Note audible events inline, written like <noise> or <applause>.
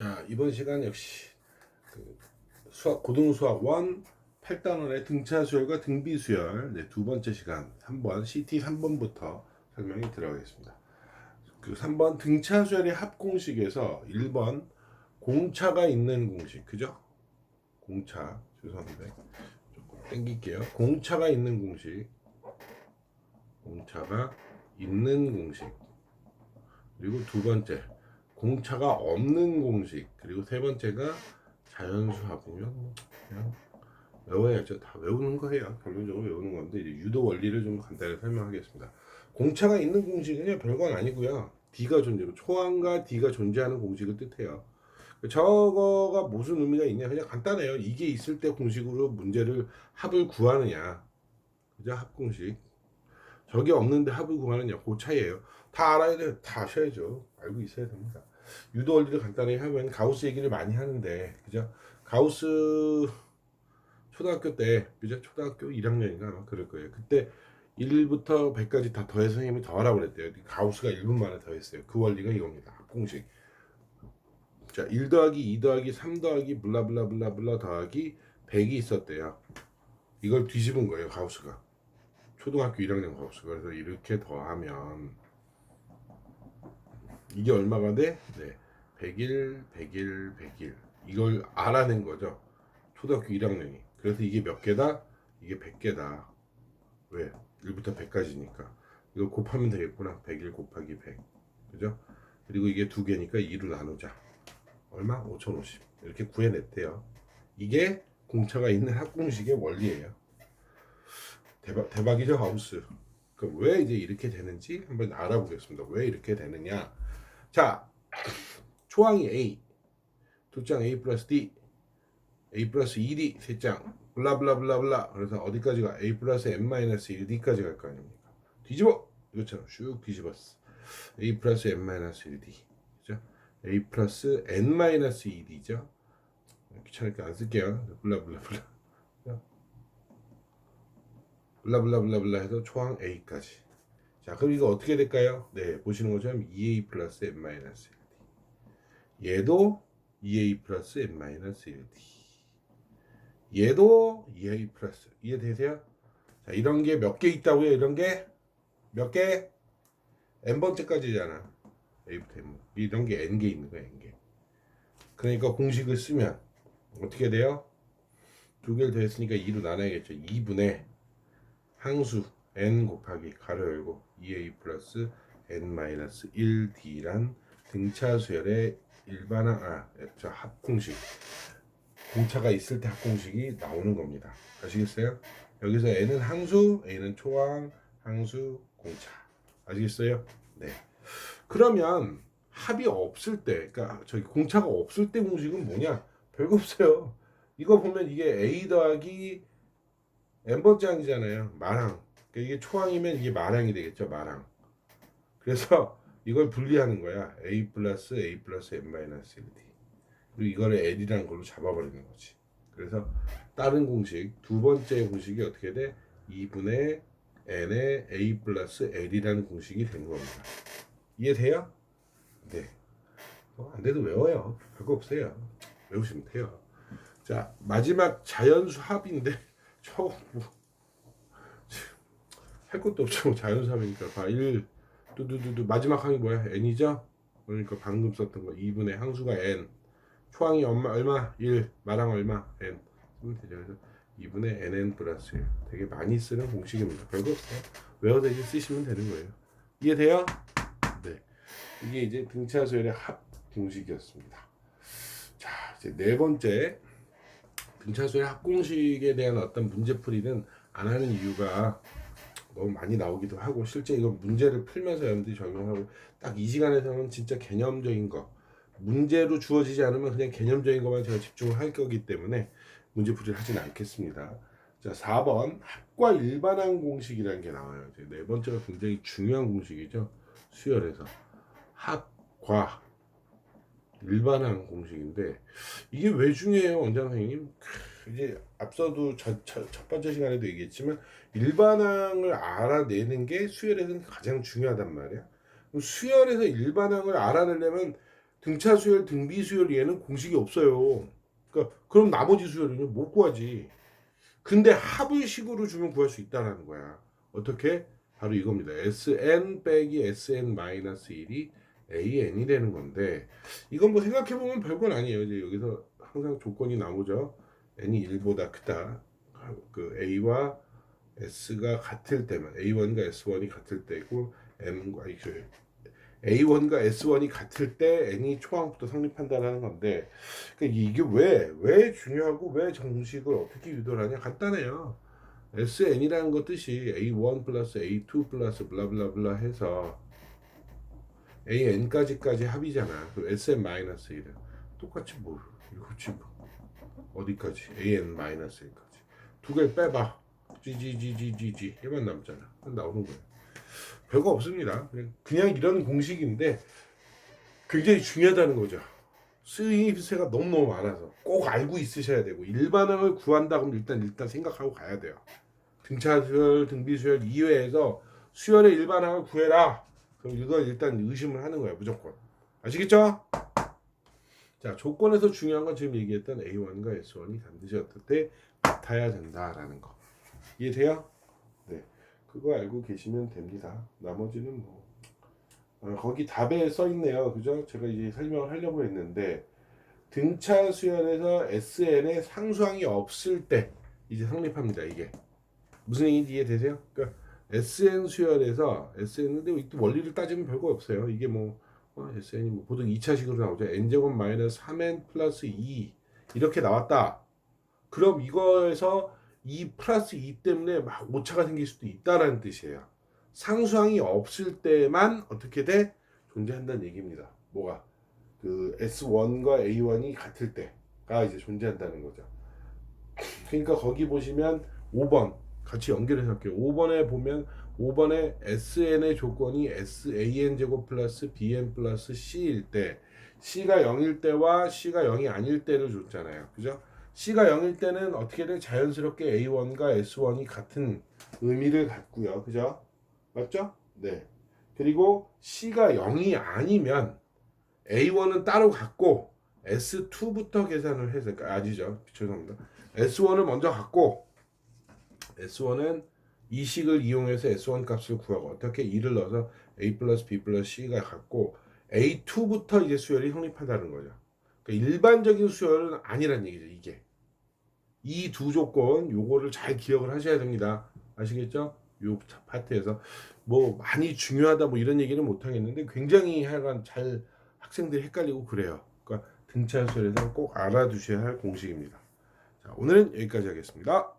자, 이번 시간 역시 그 수학 고등 수학 1 8단원의 등차 수열과 등비 수열 네, 두 번째 시간 3번 CT 3번부터 설명이 들어가겠습니다. 그 3번 등차 수열의 합 공식에서 1번 공차가 있는 공식 그죠? 공차 죄송한데 조금 땡길게요. 공차가 있는 공식 공차가 있는 공식 그리고 두 번째 공차가 없는 공식. 그리고 세 번째가 자연수합이면 뭐 그냥 외워야죠. 다 외우는 거예요. 결론적으로 외우는 건데 이제 유도 원리를 좀 간단히 설명하겠습니다. 공차가 있는 공식은요 별건 아니고요. D가 존재고 초항과 D가 존재하는 공식을 뜻해요. 저거가 무슨 의미가 있냐? 그냥 간단해요. 이게 있을 때 공식으로 문제를 합을 구하느냐. 그죠? 합 공식. 저게 없는데 합을 구하느냐. 그 차이예요. 다 알아야 돼요. 다 아셔야죠 알고 있어야 됩니다 유도 원리를 간단히 하면 가우스 얘기를 많이 하는데 그죠? 가우스 초등학교 때 그죠? 초등학교 1학년인가 아마 그럴 거예요. 그때 1부터 100까지 다 더해서 선생님이 더하라고 그랬대요. 가우스가 1분 만에 더했어요. 그 원리가 이겁니다. 공식. 자, 1 더하기 2 더하기 3 더하기 블라블라블라블라 더하기 100이 있었대요. 이걸 뒤집은 거예요, 가우스가. 초등학교 1학년 가우스가. 그래서 이렇게 더하면 이게 얼마가 돼? 네. 100일, 100일, 100일. 이걸 알아낸 거죠. 초등학교 1학년이. 그래서 이게 몇 개다? 이게 100개다. 왜? 1부터 100까지니까. 이걸 곱하면 되겠구나. 100일 곱하기 100. 그죠? 그리고 이게 두 개니까 2로 나누자. 얼마? 5050. 이렇게 구해냈대요. 이게 공차가 있는 합공식의 원리예요. 대박, 대박이죠, 하우스. 그럼 왜 이제 이렇게 되는지 한번 알아보겠습니다. 왜 이렇게 되느냐? 자, 초항이 A, 두장 A 플러스 D, A 플러스 2D, 세장 블라블라블라블라. 그래서 어디까지가 A 플러스 M 마이너스 1D까지 갈 거 아닙니까? 뒤집어! 이것처럼 슉 뒤집었어. A 플러스 M 마이너스 1D. 그죠? A 플러스 N 마이너스 2D죠? 귀찮으니까 안 쓸게요. 블라블라블라. 블라블라블라블라 해서 초항 A까지. 자, 그럼 이거 어떻게 될까요? 네, 보시는 것처럼 2A 플러스 M 마이너스 1D. 얘도 2A 플러스 M 마이너스 1D. 얘도 2A 플러스. 이해되세요? 자, 이런 게 몇 개 있다고요? 이런 게 몇 개? n번째까지잖아. A부터 M. 이런 게 n 개 있는 거야, n 개. 그러니까 공식을 쓰면 어떻게 돼요? 두 개를 더했으니까 2로 나눠야겠죠. 2분의 항수 n 곱하기 가로 열고 2a 플러스 n 마이너스 1d란 등차 수열의 일반항 아저 합공식 공차가 있을 때 합공식이 나오는 겁니다. 아시겠어요? 여기서 n은 항수, a는 초항, 항수, 공차. 아시겠어요? 네. 그러면 합이 없을 때, 그러니까 저기 공차가 없을 때 공식은 뭐냐? 별거 없어요. 이거 보면 이게 a 더하기 n 번째 항이잖아요. 마랑. 그러니까 이게 초항이면 이게 마랑이 되겠죠. 마랑. 그래서 이걸 분리하는 거야. a 플러스 a 플러스 n 마이너스 1d. 그리고 이거를 l이라는 걸로 잡아버리는 거지. 그래서 다른 공식 두 번째 공식이 어떻게 돼? 2분의 n의 a 플러스 l이라는 공식이 되는 겁니다. 이해돼요? 네. 어, 안 돼도 외워요. 별거 없어요. 외우시면 돼요. 자 마지막 자연수 합인데 <laughs> 저거 뭐 할 것도 없죠. 자연수합이니까 봐. 1 뚜두두두 마지막 항이 뭐야? n이죠? 그러니까 방금 썼던 거 2분의 항수가 n 초항이 얼마 얼마 1 마랑 얼마 n 쓰면 되죠. 그래서 2분의 nn 플러스 1 되게 많이 쓰는 공식입니다. 별거 없어요. 외워대기 쓰시면 되는 거예요. 이해돼요? 네. 이게 이제 등차 수열의 합 공식이었습니다. 자, 이제 네 번째 등차 수열의 합 공식에 대한 어떤 문제풀이는 안 하는 이유가 너무 많이 나오기도 하고 실제 이거 문제를 풀면서 여러분들이 적용하고 딱 이 시간에서는 진짜 개념적인 거 문제로 주어지지 않으면 그냥 개념적인 것만 제가 집중을 할 거기 때문에 문제 풀이를 하진 않겠습니다. 자, 4번 합과 일반항 공식이라는 게 나와요. 이제 네 번째가 굉장히 중요한 공식이죠. 수열에서 합과 일반항 공식인데 이게 왜 중요해요, 원장 선생님? 이제 앞서도 첫, 첫, 첫 번째 시간에도 얘기했지만 일반항을 알아내는 게 수열에서는 가장 중요하단 말이야. 그럼 수열에서 일반항을 알아내려면 등차 수열, 등비 수열 얘는 공식이 없어요. 그러니까 그럼 나머지 수열은 못 구하지. 근데 합의식으로 주면 구할 수 있다라는 거야. 어떻게? 바로 이겁니다. Sn 빼기 Sn 마이너스 1이 AN이 되는 건데 이건 뭐 생각해 보면 별건 아니에요. 이제 여기서 항상 조건이 나오죠. N이 1보다 크다. 그 A와 S가 같을 때만 A1과 S1이 같을 때고 M과 그 A1과 S1이 같을 때 n이 초항부터 성립한다라는 건데 그러니까 이게 왜왜 중요하고 왜 정식을 어떻게 유도를 하냐 간단해요. SN이라는 것 뜻이 A1 플러스 A2 플러스 블라블라블라 해서 AN까지까지 합이잖아. 그 SN 마이너스 1은 똑같이 뭐 이거지 뭐 어디까지 AN 마이너스 1까지 두 개를 빼봐. GGGGGG 얘만 남잖아. 나오는 거야. 별거 없습니다. 그냥, 이런 공식인데 굉장히 중요하다는 거죠. 쓰임새가 너무너무 많아서 꼭 알고 있으셔야 되고 일반항을 구한다 그러면 일단 일단 생각하고 가야 돼요. 등차 수열, 등비 수열 이외에서 수열의 일반항을 구해라. 그럼 이걸 일단 의심을 하는 거야 무조건. 아시겠죠? 자 조건에서 중요한 건 지금 얘기했던 A1과 S1이 반드시 어떻게 같아야 된다라는 거. 이해돼요? 네. 그거 알고 계시면 됩니다. 나머지는 뭐 어, 거기 답에 써 있네요. 그죠? 제가 이제 설명을 하려고 했는데 등차 수열에서 SN의 상수항이 없을 때 이제 성립합니다. 이게 무슨 얘기인지 이해되세요? 그러니까 SN 수열에서 SN 근데 또 원리를 따지면 별거 없어요. 이게 뭐 어, SN이 뭐 보통 2차식으로 나오죠. n제곱 마이너스 3n 플러스 2 이렇게 나왔다. 그럼 이거에서 2 플러스 2 때문에 막 오차가 생길 수도 있다라는 뜻이에요. 상수항이 없을 때만 어떻게 돼? 존재한다는 얘기입니다. 뭐가? 그 S1과 A1이 같을 때가 이제 존재한다는 거죠. 그러니까 거기 보시면 5번 같이 연결해서 할게요. 5번에 보면 5번에 SN의 조건이 SAN 제곱 플러스 BN 플러스 C일 때 C가 0일 때와 C가 0이 아닐 때를 줬잖아요. 그죠? C가 0일 때는 어떻게든 자연스럽게 A1과 S1이 같은 의미를 갖고요. 그죠? 맞죠? 네. 그리고 C가 0이 아니면 A1은 따로 갖고 S2부터 계산을 해서 그러니까 아니죠. 죄송합니다. S1을 먼저 갖고 S1은 이 식을 이용해서 S1 값을 구하고 어떻게 2를 넣어서 A 플러스 B 플러스 C가 갖고 A2부터 이제 수열이 성립한다는 거죠. 그러니까 일반적인 수열은 아니란 얘기죠. 이게 이 두 조건 요거를 잘 기억을 하셔야 됩니다. 아시겠죠? 요 파트에서 뭐 많이 중요하다 뭐 이런 얘기는 못 하겠는데 굉장히 하여간 잘 학생들이 헷갈리고 그래요. 그러니까 등차 수열에서 꼭 알아두셔야 할 공식입니다. 자, 오늘은 여기까지 하겠습니다.